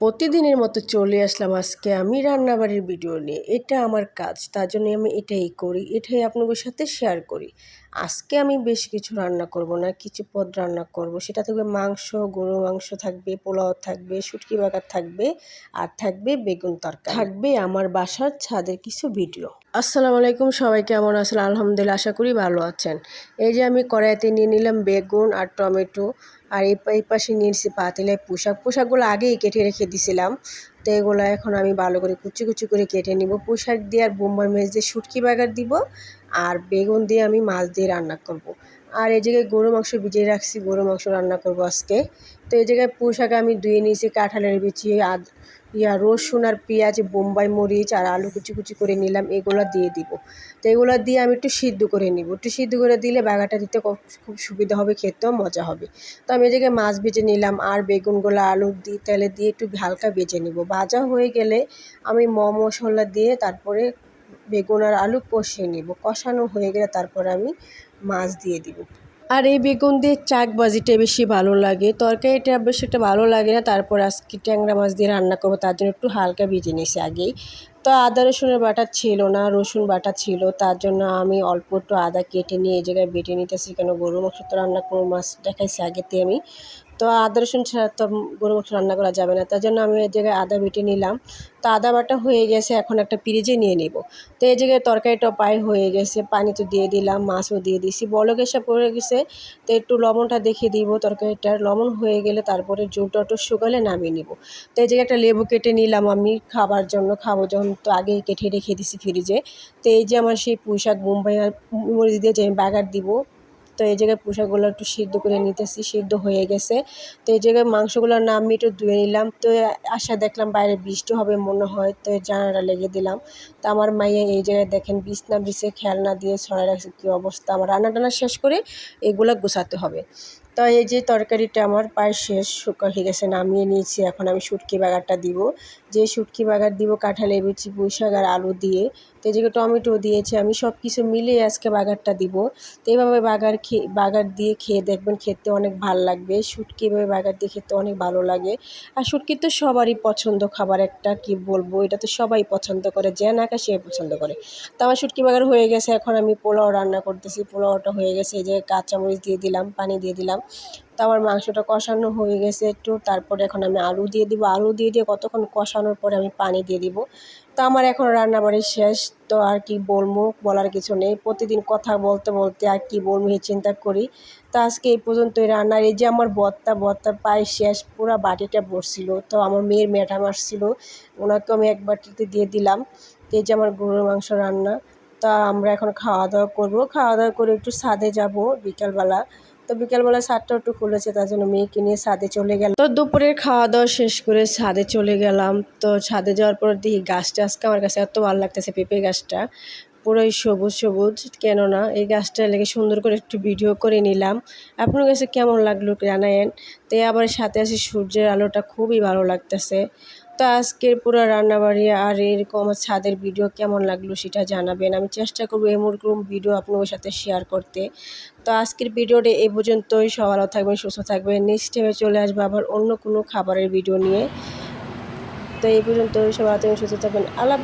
প্রতিদিনের মতো চলে আসলাম আজকে আমি রান্নাবাড়ির ভিডিও নিয়ে। এটা আমার কাজ, তার জন্য আমি এটাই করি, এটাই আপনাদের সাথে শেয়ার করি। আজকে আমি বেশ কিছু রান্না করব না, কিছু পদ রান্না করব। সেটা থাকবে মাংস গরু মাংস থাকবে, পোলাও থাকবে, শুটকি বাগার থাকবে, আর থাকবে বেগুন তরকারি। থাকবে আমার বাসার ছাদের কিছু ভিডিও। আসসালামু আলাইকুম, সবাই কেমন আছেন? আলহামদুলিল্লাহ, আশা করি ভালো আছেন। এই যে আমি কড়াইতে নিয়ে নিলাম বেগুন আর টমেটো, আর এই পাশে নিয়ে নিচ্ছি পাতিলায় পোশাক। পোশাকগুলো আগেই কেটে রেখে দিছিলাম। তো এগুলো এখন আমি ভালো করে কুচি কুচি করে কেটে নিব পোশাক দিয়ে আর বোম্বাই মেজ দিয়ে শুটকি বাগার দিব আর বেগুন দিয়ে আমি মাছ দিয়ে রান্না করব। আর এই জায়গায় গরু মাংস ভিজিয়ে রাখছি, গরু মাংস রান্না করব আজকে তো এই জায়গায় পোশাক আমি ধুয়ে নিয়েছি, কাঁঠালের বিচি, আদ ইয়া, রসুন আর পেঁয়াজ, বোম্বাই মরিচ আর আলু কুচি কুচি করে নিলাম, এগুলো দিয়ে দিব। তো এগুলো দিয়ে আমি একটু সিদ্ধ করে নিব। একটু সিদ্ধ করে দিলে বাগাটা দিতে খুব সুবিধা হবে, খেতেও মজা হবে। তো আমি এদিকে মাছ ভেজে নিলাম আর বেগুনগুলো, আলু দিয়ে তেলে দিয়ে একটু হালকা ভেজে নিব। ভাজা হয়ে গেলে আমি ম মশলা দিয়ে তারপরে বেগুন আর আলু কষিয়ে নিব। কষানো হয়ে গেলে তারপরে আমি মাছ দিয়ে দিব। আর এই বেগুন দিয়ে চাক বাজিটা বেশি ভালো লাগে। তরকারিটা বেশি একটা ভালো লাগে না, তারপর আজকে ট্যাংরা মাছ দিয়ে রান্না করব, তার জন্য একটু হালকা ভেজে নিয়েছি আগেই। তো আদা, রসুনের বাটা ছিল না, রসুন বাটা ছিল, তার জন্য আমি অল্প একটু আদা কেটে নিয়ে এই জায়গায় বেটে নিতেছি, কেন গরু মাংস তো রান্না করব মাছ দেখাইছি আগেতে আমি। তো আদা, রসুন ছাড়া তো গরু মাংস রান্না করা যাবে না। তার জন্য আমি এই জায়গায় আদা বেটে নিলাম। তো আদা বাটা হয়ে গেছে, এখন একটা পিরিজে নিয়ে নিব। তো এই জায়গায় তরকারিটা পায়ে হয়ে গেছে, পানি তো দিয়ে দিলাম, মাছও দিয়ে দিছি। বলক এসে পড়ে গেছে, তো একটু লবণটা দেখিয়ে দিব তরকারিটার। লবণ হয়ে গেলে তারপরে জুলটা একটু শুকালে নামিয়ে নিব। তো এই জায়গায় একটা লেবু কেটে নিলাম আমি খাবার জন্য। খাব যখন তো আগেই কেটে রেখে দিছি ফ্রিজে। তো এই যে আমার সেই পুঁইশাক মুম্বাই আর মরিচ দিয়ে যে আমি বাগার দিব তো এই জায়গায় পোশাকগুলো একটু সিদ্ধ করে নিতেছি, সিদ্ধ হয়ে গেছে। তো এই জায়গায় মাংসগুলো না আমি একটু ধুয়ে নিলাম। তো আশা দেখলাম বাইরে বৃষ্টি হবে মনে হয়, তো জানাটা লেগে দিলাম। তো আমার মাইয়া এই জায়গায় দেখেন, বিছনা বিছে না দিয়ে ছড়াই রাখছে, কী অবস্থা। আমার রান্না টান্না শেষ করে এগুলো গোছাতে হবে। তো এই যে তরকারিটা আমার প্রায় শেষ শুকা হয়ে গেছে, নামিয়ে নিয়েছি। এখন আমি শুটকি বাগারটা দিব। যে শুটকি বাগার দিব কাঁঠালে বিচি পুঁই শাক আর আলু দিয়ে, তো এদিকে টমেটো দিয়েছি আমি সব কিছু মিলিয়ে আজকে বাগারটা দিব। তো এইভাবে বাগার খেয়ে বাগার দিয়ে খেয়ে দেখবেন খেতে অনেক ভালো লাগবে। শুটকি এভাবে বাগার দিয়ে খেতে অনেক ভালো লাগে। আর শুটকি তো সবারই পছন্দ খাবার একটা, কি বলব? এটা তো সবাই পছন্দ করে যে নাকা সে পছন্দ করে। তো আমার শুটকি বাগার হয়ে গেছে, এখন আমি পোলাও রান্না করতেছি। পোলাওটা হয়ে গেছে, এই যে কাঁচামরিচ দিয়ে দিলাম, পানি দিয়ে দিলাম। তো আমার মাংসটা কষানো হয়ে গেছে একটু। তারপরে এখন আমি আলু দিয়ে দিব। আলু দিয়ে দিয়ে কতক্ষণ কষানোর পরে আমি পানি দিয়ে দিব। তো আমার এখন রান্নাবাড়ি শেষ। তো আর কি বলব, বলার কিছু নেই। প্রতিদিন কথা বলতে বলতে আর কি বলব এই চিন্তা করি। তো আজকে এই পর্যন্তই রান্নার। এই যে আমার বত্তা বত্তা পায়ে শেষ। পুরো বাটিটা বসছিল তো আমার মেয়ের ম্যাডাম আসছিল ওনাকে আমি এক বাটিতে দিয়ে দিলাম। এই যে আমার গরুর মাংস রান্না। তা আমরা এখন খাওয়া দাওয়া করব। খাওয়া দাওয়া করে একটু ছাদে যাব বিকালবেলা। তো বিকালবেলা ছাদটা একটু খুলেছে, তার জন্য মেয়েকে নিয়ে ছাদে চলে গেলাম। তো দুপুরের খাওয়া দাওয়া শেষ করে ছাদে চলে গেলাম। তো ছাদে যাওয়ার পর দেখি গাছটা আজকে আমার কাছে এত ভালো লাগতেছে পেঁপে গাছটা। পুরোই সবুজ সবুজ, কেননা এই গাছটা লেগে সুন্দর করে একটু ভিডিও করে নিলাম। আপনার কাছে কেমন লাগল জানায়েন। তো আবার সাথে আছে সূর্যের আলোটা খুবই ভালো লাগতেছে। তো আজকের পুরো রান্নাবাড়ি আর এরকম আমার ছাদের ভিডিও কেমন লাগল সেটা জানাবেন। আমি চেষ্টা করব এমন ভিডিও আপনাদের সাথে শেয়ার করতে। তো আজকের ভিডিওটা এ পর্যন্তই। সবারও থাকবেন, সুস্থ থাকবেন। নেক্সট টাইমে চলে আসব আবার অন্য কোনো খাবারের ভিডিও নিয়ে। তো এই পর্যন্ত সবাই সুস্থ থাকবেন। আল্লাহ